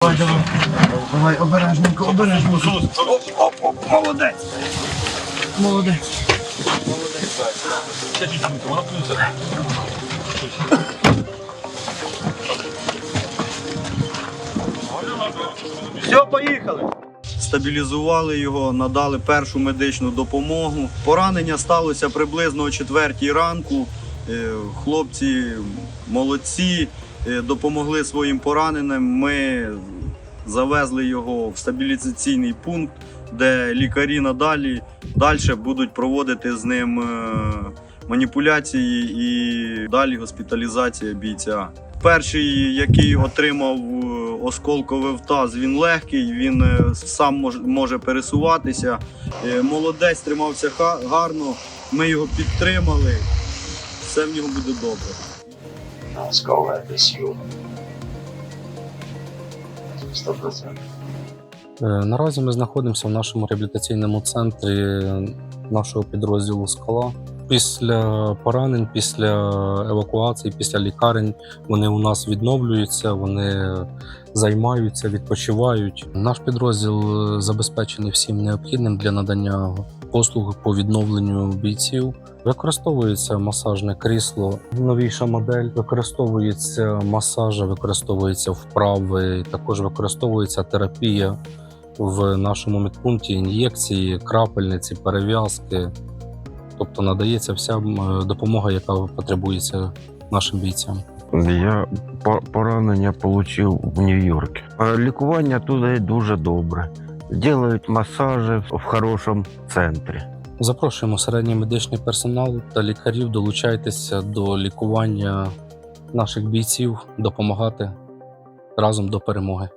Давай, давай. Давай, обережненько, обережненько. Оп, оп, оп, молодець. Молодець. Все, поїхали. Стабілізували його, надали першу медичну допомогу. Поранення сталося приблизно о 4 ранку. Е, Хлопці молодці, допомогли своїм пораненим. Ми завезли його в стабілізаційний пункт, де лікарі надалі далі будуть проводити з ним е, маніпуляції і далі госпіталізація бійця. Перший, який отримав е, осколковий втаз, він легкий, він е, сам може пересуватися. Е, Молодець тримався гарно. Ми його підтримали. Все в нього буде добре. Let's go at this you. Сто процентов. Е, Наразі ми знаходимося в нашому реабілітаційному центрі нашого підрозділу Скала. Після поранень, після евакуації, після лікарень вони у нас відновлюються, вони займаються, відпочивають. Наш підрозділ е, забезпечений всім необхідним для надання послуг по відновленню бійців. Використовується масажне крісло, новіша модель, використовується масажі, використовуються вправи, також використовується терапія в нашому медпункті, ін'єкції, крапельниці, перев'язки. Тобто надається вся допомога, яка потребується нашим бійцям. Я по- поранення отримав в Нью-Йорку. Лікування туди дуже добре. Ділають масажі в хорошому центрі. Запрошуємо середній медичний персонал та лікарів долучайтеся до лікування наших бійців, допомагати разом до перемоги.